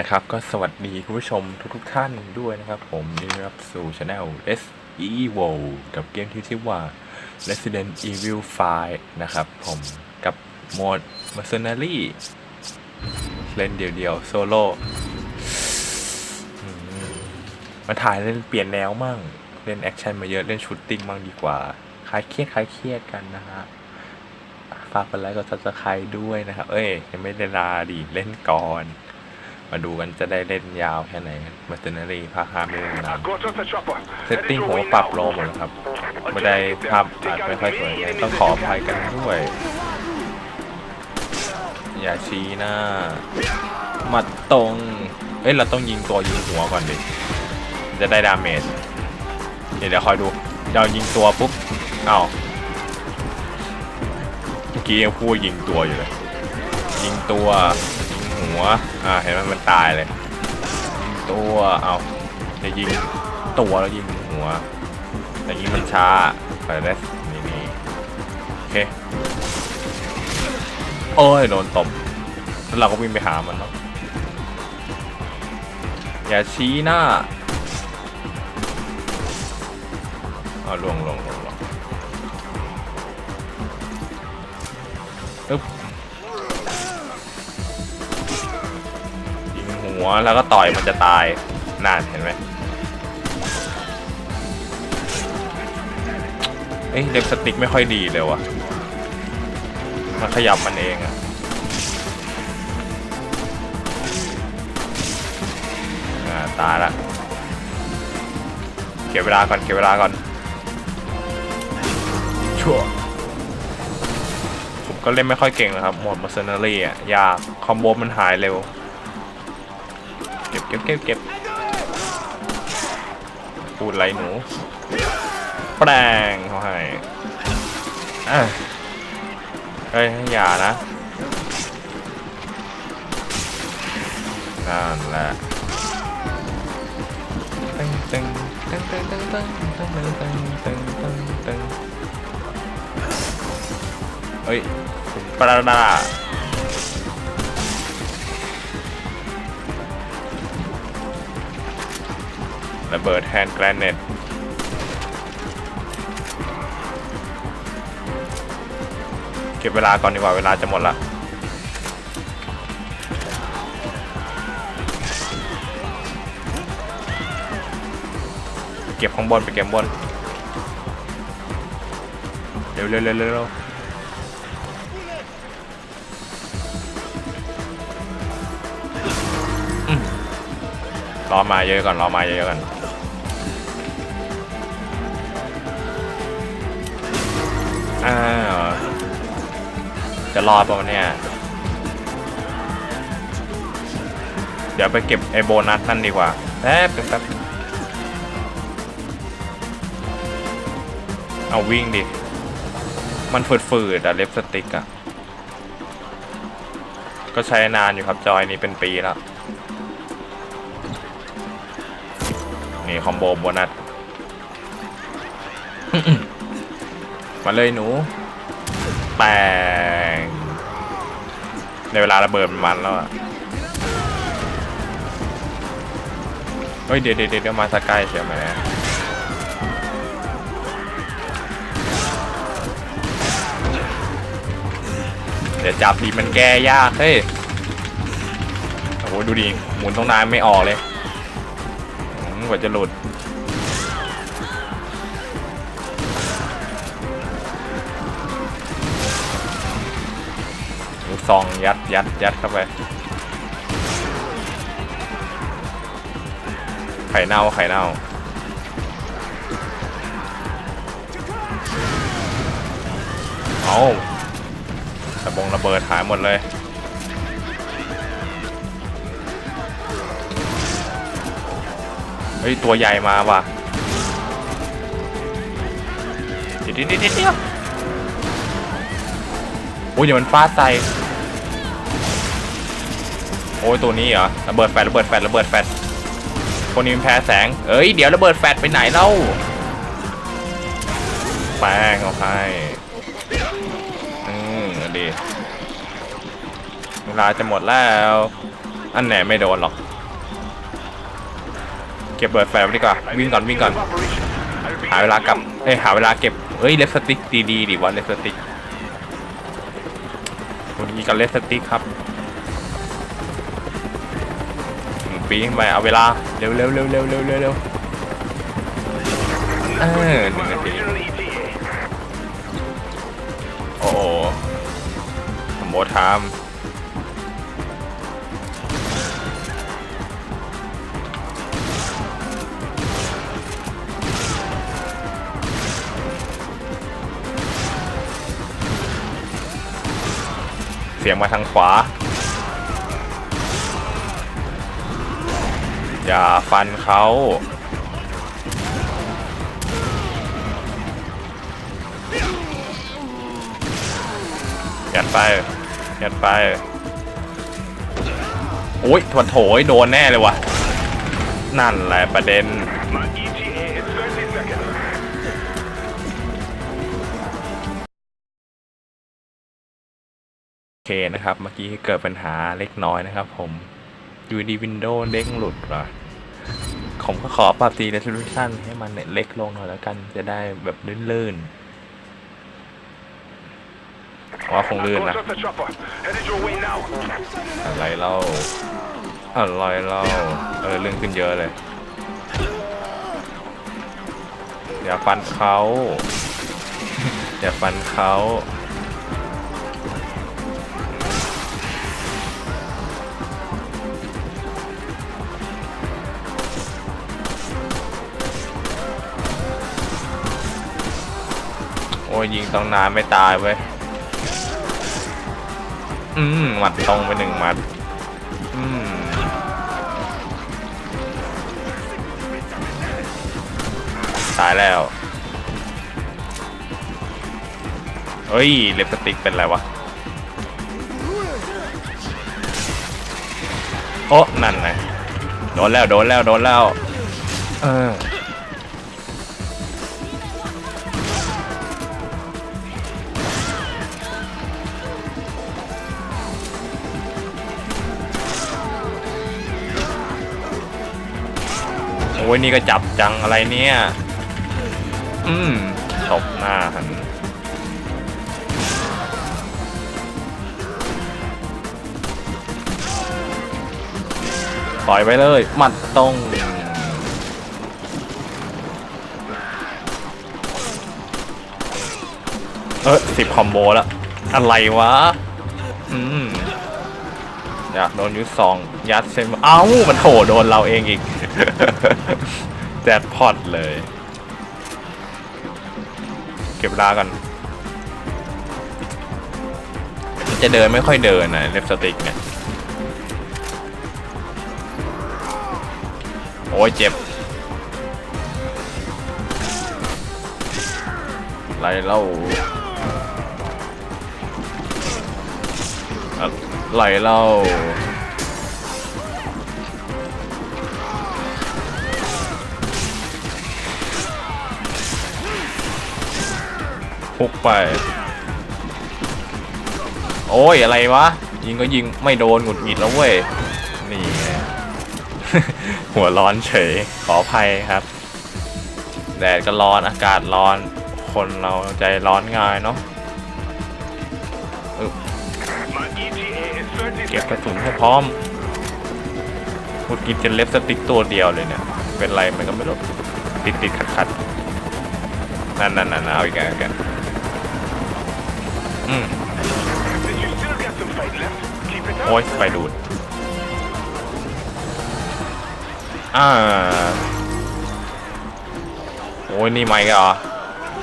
นะครับก็สวัสดีคุณผู้ชมทุกๆท่านด้วยนะครับ ผมยินดีรับสู่ช anel S E v o กับเกมที่ชื่อว่า Resident Evil 5 นะครับ ผมกับโหมด Mercenary เล่นเดี่ยวๆโซโล่มมาถ่ายเล่นเปลี่ยนแนวมั่ง เล่นแอคชั่นมาเยอะ เล่นชูตติ้งมั่งดีกว่า คลายเครียดคลายเครียดกันนะฮะฝากกดไลค์กดซับสไครต์ด้วยนะครับ เอ้ย ยังไม่ได้ลาดีเล่นก่อน มาดูกันจะได้เล่นยาวแค่ไหนมาเตอร์นารีภาคห้าไม่ได้นาน I've got just the chopper. เซตติ้งผมก็ปรับโลหมดแล้วครับ ไม่ได้ภาพอาจไม่ค่อยสวยไงต้องขออภัยกันด้วย อย่าชี้หน้าหมัดตรง เอ้ยเราต้องยิงตัวยิงหัวก่อนดิ จะได้ดาเมจ เดี๋ยวเดี๋ยวคอยดูเรายิงตัวปุ๊บเอ้าเมื่อกี้ยังพูดยิงตัวอยู่เลย ยิงตัวยิง หัว อ่า เห็นไหมมันตายเลย ตัว เอาจะยิงตัวแล้วยิงหัวแต่ยิงมันช้าไปได้นี่นี่โอเค โอ้ย โดนตบ แล้วเราก็วิ่งไปหามันเนาะอย่าชี้หน้าเอาลงลงลงลง วแล้วก็ต่อยมันจะตายนานเห็นไหมเอ้ยเล็บสติ๊กไม่ค่อยดีเลยวะมันขยับมันเองอะอ่าตายละเก็บเวลาก่อนเก็บเวลาก่อนชั่วผมก็เล่นไม่ค่อยเก่งนะครับโหมด Mercenary อะยากคอมโบมันหายเร็วเก็บเก็บเก็บเก็บพูดไรหนู แปลงเขาให้อะเฮ้ย อย่านะนั่นแหละตึงตึงตึงตึงตึงตึงตึงตึงตึงตึงตึงตึงเฮ้ยปลาดา ระเบิดแฮนด์แกรนเนตเก็บเวลาก่อนดีกว่าเวลาจะหมดละเก็บข้างบนไปเก็บบนเร็วเร็วเร็วเร็วรอมาเยอะก่อนรอมาเยอะก่อน อ้าวจะรอดป่ะเนี่ย เดี๋ยวไปเก็บไอโบนัสนั่นดีกว่าแป๊บแป๊บแป๊บเอาวิ่งดิ มันฝืดๆอะเล็บสติกอะก็ใช้นานอยู่ครับจอยนี้เป็นปีแล้ว นี่คอมโบโบนัส มาเลยหนูแปงในเวลาระเบิดมันแล้วอะเฮ้ยเดี๋ยวเดี๋ยวเดี๋ยวมาสกายเชียวไหมเดี๋ยวจับดีมันแก้ยากเฮ้ยโอ้โหดูดิหมุนต้องนานไม่ออกเลยกว่าจะหลุด ซองยัดยัดยัดเข้าไปไข่เน่าไข่เน่าเอาระบงระเบิดหายหมดเลยเฮ้ย ตัวใหญ่มาว่ะเดี๋ยวเดี๋ยวเดี๋ยวเดี๋ยวโอ้ยเดี๋ยวมันฟาดใส่ โอ้ยตัวนี้เหรอระเบิดแฟดระเบิดแฟดระเบิดแฟดคนนี้มันแพ้แสง เอ้ยเดี๋ยวระเบิดแฟดไปไหนเล่าแป้งเอาให้อืมเอาดีเวลาจะหมดแล้ว อันแหนไม่โดนหรอก เก็บเบิดแฟร์ไว้ดีกว่า วิ่งก่อนวิ่งก่อน หาเวลากลับ เอ้ยหาเวลาเก็บ เอ้ยเลสติกดีๆดีวะเลสติกวันนี้กับเลสติกครับ ปีนไปเอาเวลาเร็วเร็วเร็วเร็วเร็วเร็วเร็วเออหนึ่งนาทีโอ้โหโมทามเสียงมาทางขวา อย่าฟันเขายัดไปยัดไปโอ้ยถวนโถยโดนแน่เลยวะนั่นแหละประเด็น โอเคนะครับ เมื่อกี้เกิดปัญหาเล็กน้อยนะครับผม อยู่ดีวินโดว์เด้งหลุดว่ะผมก็ขอปรับตี resolution ให้มันเล็กลงหน่อยแล้วกัน จะได้แบบลื่นๆว่าคงลื่น Going นะ off the chopper. Headed your way now. อะไรเล่าอะไรเล่า เออเรื่องขึ้นเยอะเลย อย่าฟันเขา อย่าฟันเขา ยยิงต้องนานไม่ตายเว้ย อืมหมัดตรงไปหนึ่งหมัด อืมตายแล้ว เฮ้ย เลปติกเป็นไรวะ โอ้นั่นไงโดนแล้ว โดนแล้ว โดนแล้ว เออ ยนี่ก็จับจังอะไรเนี่ย อืมตบหน้าหันปล่อยไปเลยหมัดตรงเออสิบคอมโบแล้ว อะไรวะ อยากโดนยุดสองยัดเส้นเอ้ามันโถโดนเราเองอีกแจ็คพอตเลย เก็บลากัน จะเดินไม่ค่อยเดินนะเลฟสติกเนี่ยโอ้ยเจ็บไรเล่า อะไรเล่าพุกไป โอ้ย อะไรวะ ยิงก็ยิงไม่โดนหงุดหงิดแล้วเว้ย นี่หัวร้อนเฉย ขออภัยครับ แดดก็ร้อนอากาศร้อน คนเราใจร้อนง่ายเนาะ เก็บกระสุนให้พร้อมหุดกินจะเล็บสติ๊กตัวเดียวเลยเนี่ย เป็นไรมันก็ไม่รู้ติดติดขัดขัดนั่นนั่นนั่นเอาอีกแล้วกแล้วอืมโอ้ยไปดูดอ่าโอ้ยนี่ไม่ก็เหรอ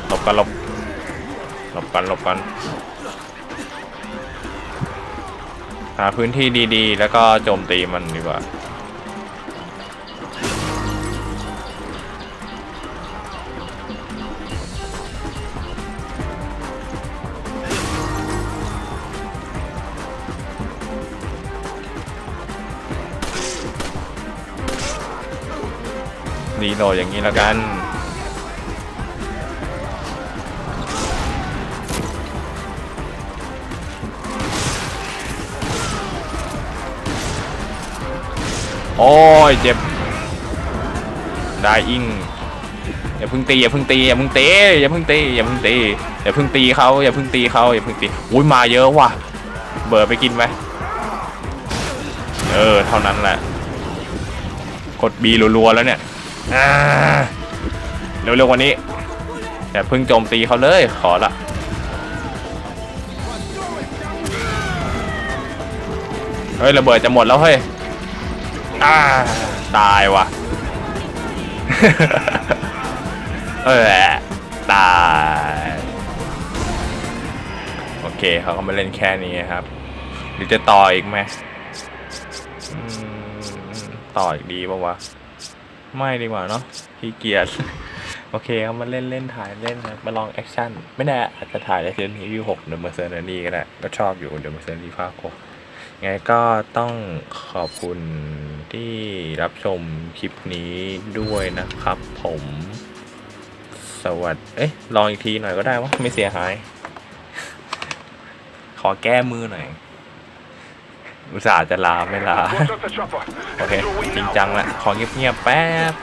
หลบกันหลบหลบกันหลบกัน หาพื้นที่ดีๆ แล้วก็โจมตีมันดีกว่า รีโหลดอย่างนี้แล้วกัน โอ้ยเจ็บ ได้อิงอย่าพึ่งตีอย่าพึ่งตีอย่าพึ่งตีอย่าพึ่งตีอย่าพึ่งตีอย่าพึ่งตีเขาอย่าพึ่งตีเขาอย่าพึ่งตีอุ้ยมาเยอะว่ะ เบอร์ไปกินไหมเออเท่านั้นแหละกดบีรัวๆแล้วเนี่ยเร็วๆวันนี้อย่าพึ่งโจมตีเขาเลยขอละเฮ้ยระเบิดจะหมดแล้วเฮ้ย อ่าตายว่ะ เออตาย โอเคเขาก็มาเล่นแค่นี้ครับ หรือจะต่ออีกไหมอืมต่ออีกดีป่าวะ ไม่ดีกว่าเนาะขี้เกียจ โอเคเขามาเล่นเล่นถ่ายเล่นนะมาลองแอคชั่น ไม่แน่อาจจะถ่าย Resident Evil 6 The Mercenary ก็ได้ ก็ชอบอยู่ The Mercenary ภาค6 ไงก็ต้องขอบคุณที่รับชมคลิปนี้ด้วยนะครับ ผมสวัสดีเอ๊ะลองอีกทีหน่อยก็ได้วะไม่เสียหาย ขอแก้มือหน่อย อุตส่าห์จะลาไม่ลา Watch out the chopper. โอเค Headed your way จริง now. จังละ ขอเงียบๆแป๊บ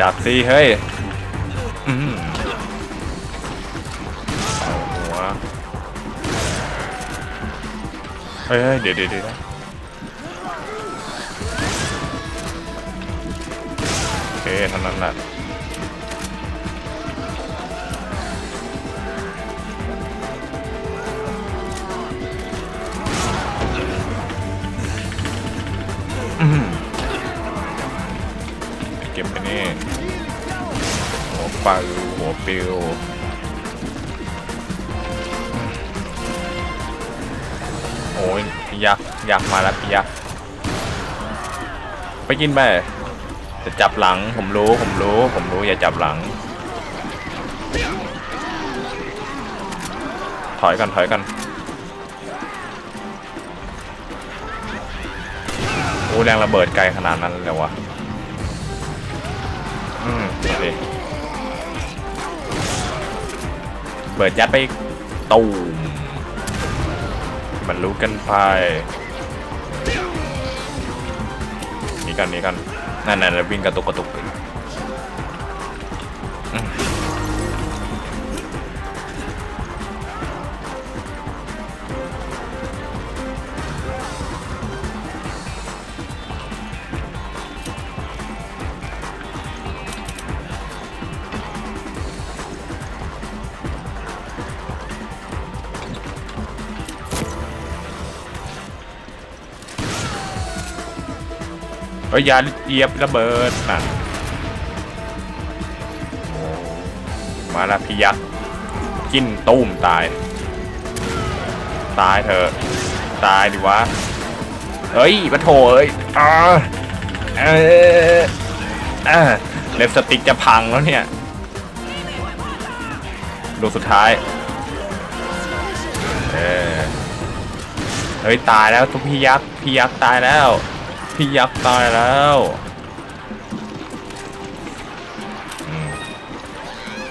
จับสิเฮ้ยอืมเอาหัวเฮ้ยเฮ้ยเดี๋ยวเดี๋ยวเดี๋ยวโอเคเท่านั้นแหละ หัวปหัวปิวโอ้ยยักษ์ยักษ์มาแล้วพี่ยักษ์ไปกินไปจะจับหลังผมรู้ผมรู้ผมรู้อย่าจับหลัง ถอยกันถอยกันโอ้แรงระเบิดไกลขนาดนั้นเลยวะอืมโอเค เปิดยัดไปตูมมันรู้กันไปนี่กันนี่กันนั่นนั่นวิ่งกระตุกกระตุก อืมอ้ยยาเหยียบระเบิดน่ะมาละพี่ยักษ์กินตุ้มตาย ตายเถอะตายดิวะเฮ้ยปะโถเอ้ยอ่าเอออ่าเล็บสติกจะพังแล้วเนี่ยดูสุดท้ายเออเฮ้ยตายแล้วทุกพี่ยักษ์พี่ยักษ์ตายแล้ว พี่ยักษ์ตายแล้ว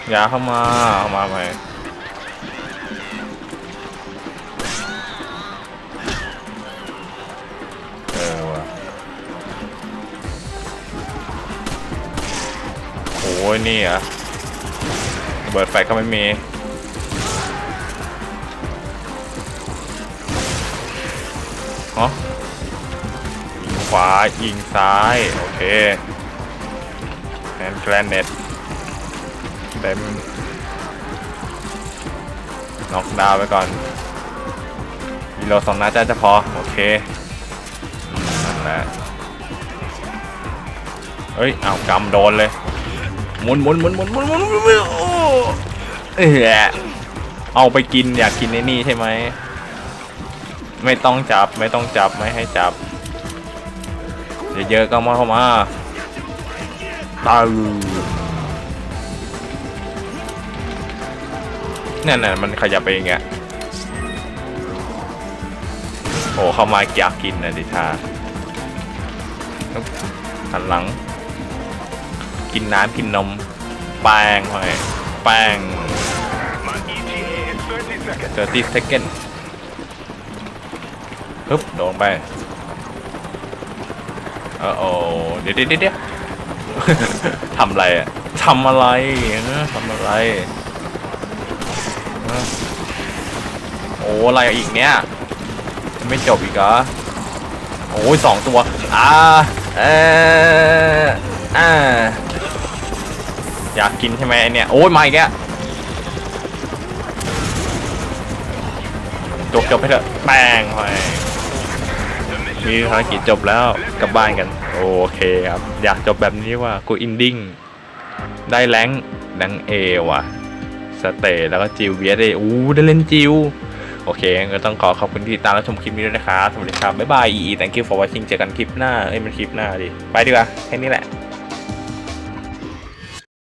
อย่าเข้ามาเข้ามาไหมเออว่ะโอ้ยนี่อะระเบิดไฟก็ไม่มี ขวา ยิงซ้าย โอเคแอนแกรนเน็ตเต็มน็อกดาวไปก่อนกิโรสองน้าจะพอ โอเคนั่นแหละเฮ้ยเอ้ากำโดนเลยหมุนหมุนหมุนหมุนหมุนหมุนโอ้เออเอาไปกินอยากกินในนี่ใช่ไหมไม่ต้องจับไม่ต้องจับไม่ให้จับ เยอะๆก็มาเข้ามาตาเนี่ยน่ะมันขยับไปอย่างเงี้ยโอ้เข้ามาอยากกินนะดิชาปึ๊บหันหลัง กินน้ำกินนม แป้งหน่อยแป้ง My ETA is 30 seconds. 30 second ปึ๊บโดนไปเออโอ้เดี๋ยวเดี๋ยวเดี๋ยวทำอะไรอะทำอะไรเออทำอะไร โอ้อะไรอีกเนี้ยไม่จบอีกเหรอโอ้ยสองตัวอ่าเอออ่าอยากกินใช่ไหมเนี่ย โอ้ยมาอีกแล้วจบจบไปเถอะแป้งไป มีภารกิจจบแล้วกลับบ้านกัน โอเคครับ อยากจบแบบนี้ว่ากูอินดิ้งได้แรงแรงเอว่ะสเตย์แล้วก็จิวเวียได้อู้ได้เล่นจิวโอเคก็ต้องขอขอบคุณที่ติดตามและชมคลิปนี้ด้วยนะครับสวัสดีครับ บ๊ายบายอี thank you for watching เจอกันคลิปหน้า เอ้ยมันคลิปหน้าดิ ไปดีกว่า แค่นี้แหละ